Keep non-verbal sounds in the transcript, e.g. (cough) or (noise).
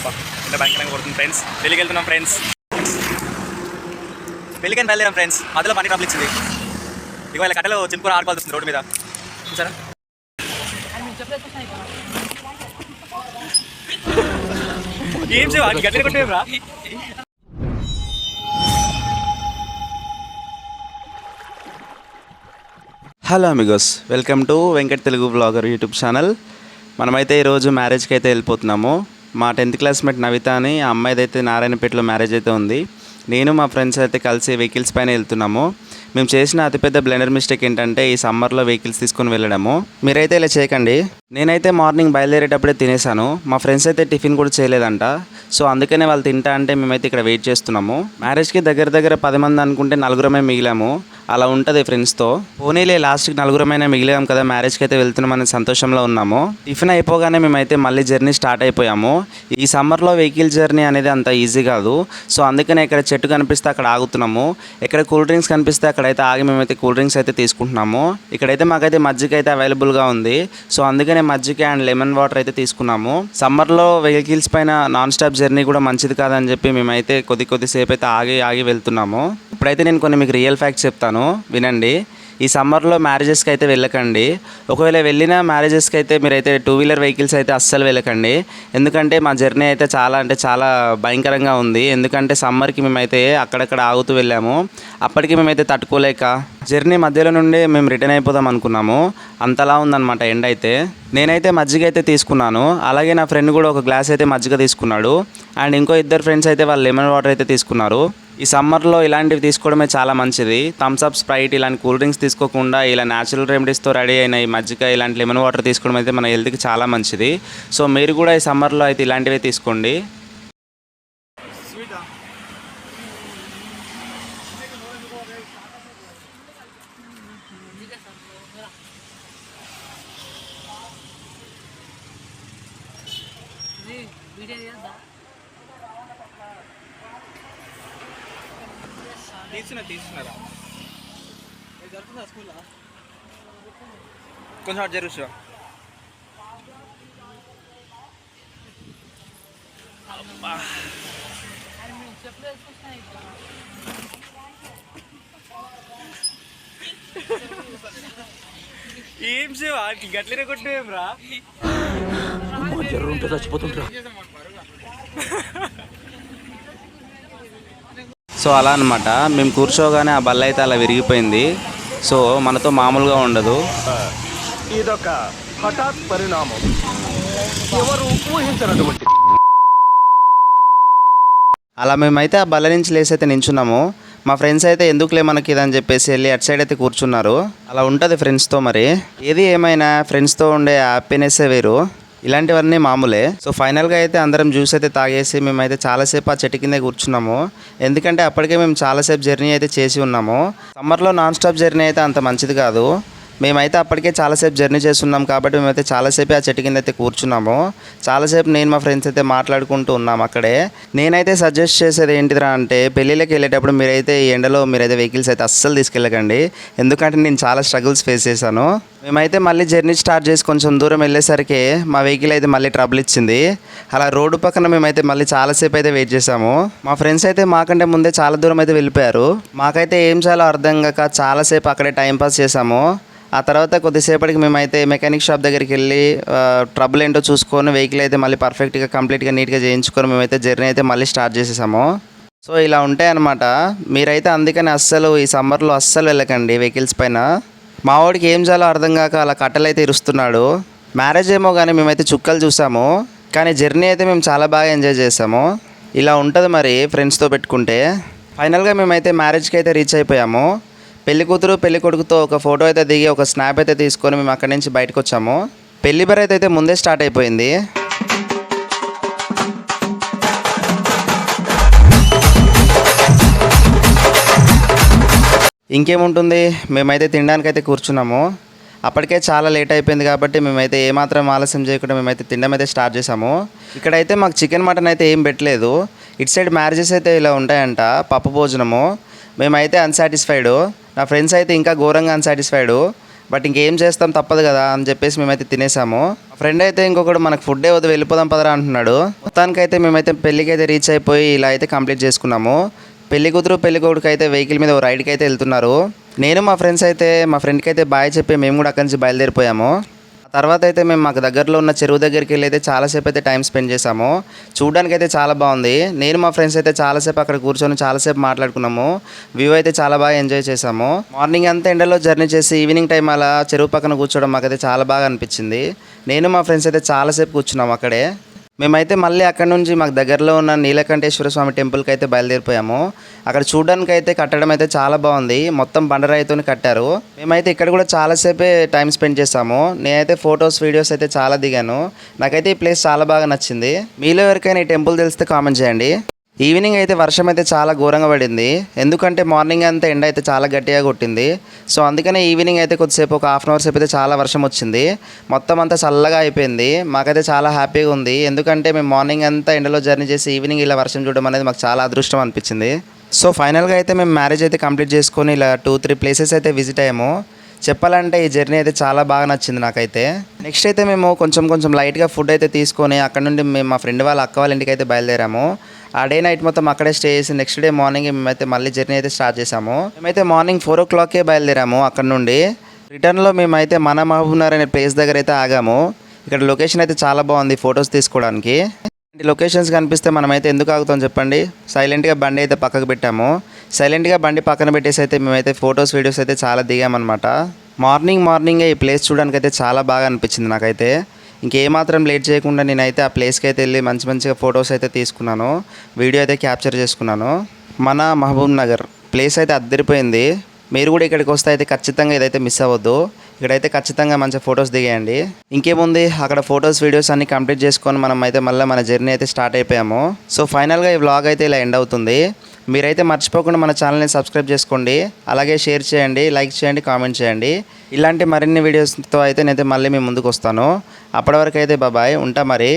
ఎంత భయంకరంగా కొడుతుంది ఫ్రెండ్స్ పెళ్ళికి వెళ్తున్నాం ఫ్రెండ్స్ పెళ్ళికని బయలుదేరాం ఫ్రెండ్స్ మధ్యలో పని ట్రబుల్ ఇచ్చింది ఇక వాళ్ళ కట్టలో చింపుకొని ఆడుకోవాల్సి వస్తుంది రోడ్డు మీద చూసారా ఏం చేయాలి గట్టిగా కొట్టేవరా hello amigos welcome to Venkat Telugu blogger YouTube channel మనమైతే ఈరోజు మ్యారేజ్కి అయితే వెళ్ళిపోతున్నాము. మా టెన్త్ క్లాస్మేట్ నవిత అని ఆ అమ్మాయిది అయితే నారాయణపేటలో మ్యారేజ్ అయితే ఉంది. నేను మా ఫ్రెండ్స్ అయితే కలిసి వెహికల్స్ పైన వెళ్తున్నాము. మేము చేసిన అతిపెద్ద బ్లెండర్ మిస్టేక్ ఏంటంటే ఈ సమ్మర్లో వెహికల్స్ తీసుకొని వెళ్ళడము. మీరైతే ఇలా చేయకండి. నేనైతే మార్నింగ్ బయలుదేరేటప్పుడే తినేసాను మా ఫ్రెండ్స్ అయితే టిఫిన్ కూడా చేయలేదంట. సో అందుకనే వాళ్ళు తింటా అంటే మేమైతే ఇక్కడ వెయిట్ చేస్తున్నాము. మ్యారేజ్కి దగ్గర దగ్గర పది మంది అనుకుంటే నలుగురమే మిగిలాము. అలా ఉంటుంది ఫ్రెండ్స్తో. పోనీలే లాస్ట్కి నలుగురమైనా మిగిలాం కదా మ్యారేజ్కి అయితే వెళ్తున్నామని సంతోషంలో ఉన్నాము. టిఫిన్ అయిపోగానే మేమైతే మళ్ళీ జర్నీ స్టార్ట్ అయిపోయాము. ఈ సమ్మర్లో వెహికల్ జర్నీ అనేది అంత ఈజీ కాదు. సో అందుకనే ఇక్కడ చెట్టు కనిపిస్తే అక్కడ ఆగుతున్నాము. ఎక్కడ కూల్ డ్రింక్స్ కనిపిస్తే అక్కడైతే ఆగి మేమైతే కూల్ డ్రింక్స్ అయితే తీసుకుంటున్నాము. ఇక్కడైతే మాకైతే మజ్జిగ అయితే అవైలబుల్గా ఉంది. సో అందుకనే మజ్జిగ అండ్ లెమన్ వాటర్ అయితే తీసుకున్నాము. సమ్మర్లో వెహికల్స్ పైన నాన్ స్టాప్ జర్నీ కూడా మంచిది కాదని చెప్పి మేమైతే కొద్ది కొద్దిసేపు అయితే ఆగి ఆగి వెళ్తున్నాము. ఇప్పుడైతే నేను కొన్ని మీకు రియల్ ఫ్యాక్ట్స్ చెప్తాను. వినండి. ఈ సమ్మర్లో మ్యారేజెస్కి అయితే వెళ్ళకండి. ఒకవేళ వెళ్ళిన మ్యారేజెస్కి అయితే మీరైతే టూ వీలర్ వెహికల్స్ అయితే అస్సలు వెళ్ళకండి. ఎందుకంటే మా జర్నీ అయితే చాలా అంటే చాలా భయంకరంగా ఉంది. ఎందుకంటే సమ్మర్కి మేమైతే అక్కడక్కడ ఆగుతూ వెళ్ళాము. అప్పటికి మేమైతే తట్టుకోలేక జర్నీ మధ్యలో నుండి మేము రిటర్న్ అయిపోదాం అనుకున్నాము. అంతలా ఉందన్నమాట ఎండ్ అయితే. నేనైతే మజ్జిగ అయితే తీసుకున్నాను. అలాగే నా ఫ్రెండ్ కూడా ఒక గ్లాస్ అయితే మజ్జిగ తీసుకున్నాడు. అండ్ ఇంకో ఇద్దరు ఫ్రెండ్స్ అయితే వాళ్ళు లెమన్ వాటర్ అయితే తీసుకున్నారు. ఈ సమ్మర్లో ఇలాంటివి తీసుకోవడమే చాలా మంచిది. థమ్స్ అప్ స్ప్రైట్ ఇలాంటి కూల్ డ్రింక్స్ తీసుకోకుండా ఇలా న్యాచురల్ రెమెడీస్తో రెడీ అయిన ఈ మజ్జిగ ఇలాంటి లెమన్ వాటర్ తీసుకోవడం అయితే మన హెల్త్కి చాలా మంచిది. సో మీరు కూడా ఈ సమ్మర్లో అయితే ఇలాంటివే తీసుకోండి. తీసుకున్నా తీసుకున్నారా కొంచెం అటు జరుగు శివ. అబ్బా. ఏం శివ గట్లనే కొట్టేం రా? (laughs) సో అలా అనమాట మేము కూర్చోగానే ఆ బల్ల అయితే అలా విరిగిపోయింది. సో మనతో మామూలుగా ఉండదు. ఇదొక హఠాత్ పరిణామం. ఎవరు ఊహించినటువంటి అలా మేమైతే ఆ బల్ల నుంచి లేసి అయితే నించున్నాము. మా ఫ్రెండ్స్ అయితే ఎందుకులే మనకి ఇదని చెప్పేసి వెళ్ళి అటు సైడ్ అయితే కూర్చున్నారు. అలా ఉంటుంది ఫ్రెండ్స్తో మరి. ఏది ఏమైనా ఫ్రెండ్స్తో ఉండే హ్యాపీనెస్సే వేరు. ఇలాంటివన్నీ మామూలే. సో ఫైనల్గా అయితే అందరం జ్యూస్ అయితే తాగేసి మేమైతే చాలాసేపు ఆ చెట్టు కిందే కూర్చున్నాము. ఎందుకంటే అప్పటికే మేము చాలాసేపు జర్నీ అయితే చేసి ఉన్నాము. సమ్మర్లో నాన్ స్టాప్ జర్నీ అయితే అంత మంచిది కాదు. మేమైతే అప్పటికే చాలాసేపు జర్నీ చేస్తున్నాం కాబట్టి మేమైతే చాలాసేపు ఆ చెట్టు కింద అయితే కూర్చున్నాము చాలాసేపు నేను మా ఫ్రెండ్స్ అయితే మాట్లాడుకుంటూ ఉన్నాం అక్కడే. నేనైతే సజెస్ట్ చేసేది ఏంటిదిరా అంటే పెళ్ళిళ్ళకి వెళ్ళేటప్పుడు మీరైతే ఈ ఎండలో మీరైతే వెహికల్స్ అయితే అస్సలు తీసుకెళ్ళకండి. ఎందుకంటే నేను చాలా స్ట్రగుల్స్ ఫేస్ చేశాను. మేమైతే మళ్ళీ జర్నీ స్టార్ట్ చేసి కొంచెం దూరం వెళ్ళేసరికి మా వెహికల్ అయితే మళ్ళీ ట్రబుల్ ఇచ్చింది. అలా రోడ్డు పక్కన మేమైతే మళ్ళీ చాలాసేపు అయితే వెయిట్ చేసాము మా ఫ్రెండ్స్ అయితే మాకంటే ముందే చాలా దూరం అయితే వెళ్ళిపోయారు. మాకైతే ఏం చేయాలో అర్థం కాక చాలాసేపు అక్కడే టైం పాస్ చేసాము ఆ తర్వాత కొద్దిసేపటికి మేమైతే మెకానిక్ షాప్ దగ్గరికి వెళ్ళి ట్రబుల్ ఏంటో చూసుకొని వెహికల్ అయితే మళ్ళీ పర్ఫెక్ట్గా కంప్లీట్గా నీట్గా చేయించుకొని మేమైతే జర్నీ అయితే మళ్ళీ స్టార్ట్ చేసేసాము. సో ఇలా ఉంటాయి అన్నమాట. మీరైతే అందుకని అస్సలు ఈ సమ్మర్లో అస్సలు వెళ్ళకండి వెహికల్స్ పైన. మా వాడికి ఏం చేయాలో అర్థం కాక అలా కట్టెలు అయితే ఇరుస్తున్నాడు. మ్యారేజ్ ఏమో కానీ మేమైతే చుక్కలు చూసాము. కానీ జర్నీ అయితే మేము చాలా బాగా ఎంజాయ్ చేసాము. ఇలా ఉంటుంది మరి ఫ్రెండ్స్తో పెట్టుకుంటే. ఫైనల్గా మేమైతే మ్యారేజ్కి అయితే రీచ్ అయిపోయాము. పెళ్ళి కూతురు పెళ్ళి కొడుకుతో ఒక ఫోటో అయితే దిగి ఒక స్నాప్ అయితే తీసుకొని మేము అక్కడి నుంచి బయటకు వచ్చాము పెళ్ళి బరైతే అయితే ముందే స్టార్ట్ అయిపోయింది. ఇంకేముంటుంది? మేమైతే తినడానికైతే కూర్చున్నాము. అప్పటికే చాలా లేట్ అయిపోయింది కాబట్టి మేమైతే ఏమాత్రం ఆలస్యం చేయకుండా మేమైతే తినడం అయితే స్టార్ట్ చేసాము ఇక్కడైతే మాకు చికెన్ మటన్ అయితే ఏం పెట్టలేదు. ఇటు సైడ్ మ్యారేజెస్ అయితే ఇలా ఉంటాయంట పప్పు భోజనము. మేమైతే అన్సాటిస్ఫైడ్ నా ఫ్రెండ్స్ అయితే ఇంకా ఘోరంగా అన్సాటిస్ఫైడ్ బట్ ఇంకేం చేస్తాం తప్పదు కదా అని చెప్పేసి మేమైతే తినేసాము. ఫ్రెండ్ అయితే ఇంకొకడు మనకు ఫుడ్ వద్దు వెళ్ళిపోదాం పదరా అంటున్నాడు. మొత్తానికైతే మేమైతే పెళ్ళికి అయితే రీచ్ అయిపోయి ఇలా అయితే కంప్లీట్ చేసుకున్నాము. పెళ్ళి కూతురు పెళ్ళి కొడుకు అయితే వెహికల్ మీద రైడ్కి అయితే వెళ్తున్నారు. నేను మా ఫ్రెండ్స్ అయితే మా ఫ్రెండ్కి అయితే బాయ్ చెప్పి మేము కూడా అక్కడి నుంచి బయలుదేరిపోయాము. తర్వాత అయితే మేము మాకు దగ్గరలో ఉన్న చెరువు దగ్గరికి వెళ్ళి అయితే చాలాసేపు అయితే టైం స్పెండ్ చేసాము చూడడానికి అయితే చాలా బాగుంది. నేను మా ఫ్రెండ్స్ అయితే చాలాసేపు అక్కడ కూర్చొని చాలాసేపు మాట్లాడుకున్నాము. వ్యూ అయితే చాలా బాగా ఎంజాయ్ చేసాము మార్నింగ్ అంతా ఎండలో జర్నీ చేసి ఈవినింగ్ టైం అలా చెరువు పక్కన కూర్చోవడం మాకైతే చాలా బాగా అనిపించింది. నేను మా ఫ్రెండ్స్ అయితే చాలాసేపు కూర్చున్నాము అక్కడే. మేమైతే మళ్ళీ అక్కడ నుంచి మాకు దగ్గరలో ఉన్న నీలకంఠేశ్వర స్వామి టెంపుల్కి అయితే బయలుదేరిపోయాము. అక్కడ చూడడానికి అయితే కట్టడం అయితే చాలా బాగుంది. మొత్తం బండరాయితో కట్టారు. మేమైతే ఇక్కడ కూడా చాలాసేపే టైం స్పెండ్ చేసాము నేనైతే ఫొటోస్ వీడియోస్ అయితే చాలా దిగాను. నాకైతే ఈ ప్లేస్ చాలా బాగా నచ్చింది. మీలో ఎవరికైనా ఈ టెంపుల్ తెలిస్తే కామెంట్ చేయండి. ఈవినింగ్ అయితే వర్షం అయితే చాలా ఘోరంగా పడింది. ఎందుకంటే మార్నింగ్ అంతా ఎండ అయితే చాలా గట్టిగా కొట్టింది. సో అందుకనే ఈవినింగ్ అయితే కొద్దిసేపు ఒక హాఫ్ అన్ అవర్ సేపు అయితే చాలా వర్షం వచ్చింది. మొత్తం అంతా చల్లగా అయిపోయింది. మాకైతే చాలా హ్యాపీగా ఉంది. ఎందుకంటే మేము మార్నింగ్ అంతా ఎండలో జర్నీ చేసి ఈవినింగ్ ఇలా వర్షం చూడడం అనేది మాకు చాలా అదృష్టం అనిపించింది. సో ఫైనల్గా అయితే మేము మ్యారేజ్ అయితే కంప్లీట్ చేసుకొని ఇలా టూ త్రీ ప్లేసెస్ అయితే విజిట్ అయ్యాము. చెప్పాలంటే ఈ జర్నీ అయితే చాలా బాగా నచ్చింది నాకైతే. నెక్స్ట్ అయితే మేము కొంచెం కొంచెం లైట్గా ఫుడ్ అయితే తీసుకొని అక్కడ నుండి మేము మా ఫ్రెండ్ వాళ్ళ అక్క వాళ్ళ ఇంటికి అయితే బయలుదేరాము. ఆ డే నైట్ మొత్తం అక్కడే స్టే చేసి నెక్స్ట్ డే మార్నింగ్ మేమైతే మళ్ళీ జర్నీ అయితే స్టార్ట్ చేసాము మేమైతే మార్నింగ్ ఫోర్ ఓ క్లాక్కే బయలుదేరాము అక్కడ నుండి. రిటర్న్లో మేమైతే మన మహబూబ్నగర్ అనే ప్లేస్ దగ్గర అయితే ఆగాము. ఇక్కడ లొకేషన్ అయితే చాలా బాగుంది ఫొటోస్ తీసుకోవడానికి. లొకేషన్స్ కనిపిస్తే మనమైతే ఎందుకు ఆగుతాం చెప్పండి? సైలెంట్గా బండి అయితే పక్కకు పెట్టాము. సైలెంట్గా బండి పక్కన పెట్టేసి అయితే మేమైతే ఫొటోస్ వీడియోస్ అయితే చాలా దిగామన్నమాట. మార్నింగ్ మార్నింగే ఈ ప్లేస్ చూడడానికి అయితే చాలా బాగా అనిపించింది నాకైతే. ఇంకేమాత్రం లేట్ చేయకుండా నేనైతే ఆ ప్లేస్కి అయితే వెళ్ళి మంచి మంచిగా ఫొటోస్ అయితే తీసుకున్నాను. వీడియో అయితే క్యాప్చర్ చేసుకున్నాను. మన మహబూబ్ నగర్ ప్లేస్ అయితే అద్దరిపోయింది. మీరు కూడా ఇక్కడికి వస్తే అయితే ఖచ్చితంగా ఇదైతే మిస్ అవ్వద్దు. ఇక్కడైతే ఖచ్చితంగా మంచి ఫొటోస్ దిగేయండి. ఇంకేముంది? అక్కడ ఫొటోస్ వీడియోస్ అన్ని కంప్లీట్ చేసుకొని మనం అయితే మళ్ళీ మన జర్నీ అయితే స్టార్ట్ అయిపోయాము. సో ఫైనల్గా ఈ వ్లాగ్ అయితే ఇలా ఎండ్ అవుతుంది. మీరైతే మర్చిపోకుండా మన ఛానల్ని సబ్స్క్రైబ్ చేసుకోండి. అలాగే షేర్ చేయండి లైక్ చేయండి కామెంట్ చేయండి. ఇలాంటి మరిన్ని వీడియోస్తో అయితే నేనైతే మళ్ళీ మీ ముందుకు వస్తాను. అప్పటి వరకు అయితే బాబాయ్ ఉంటా మరి.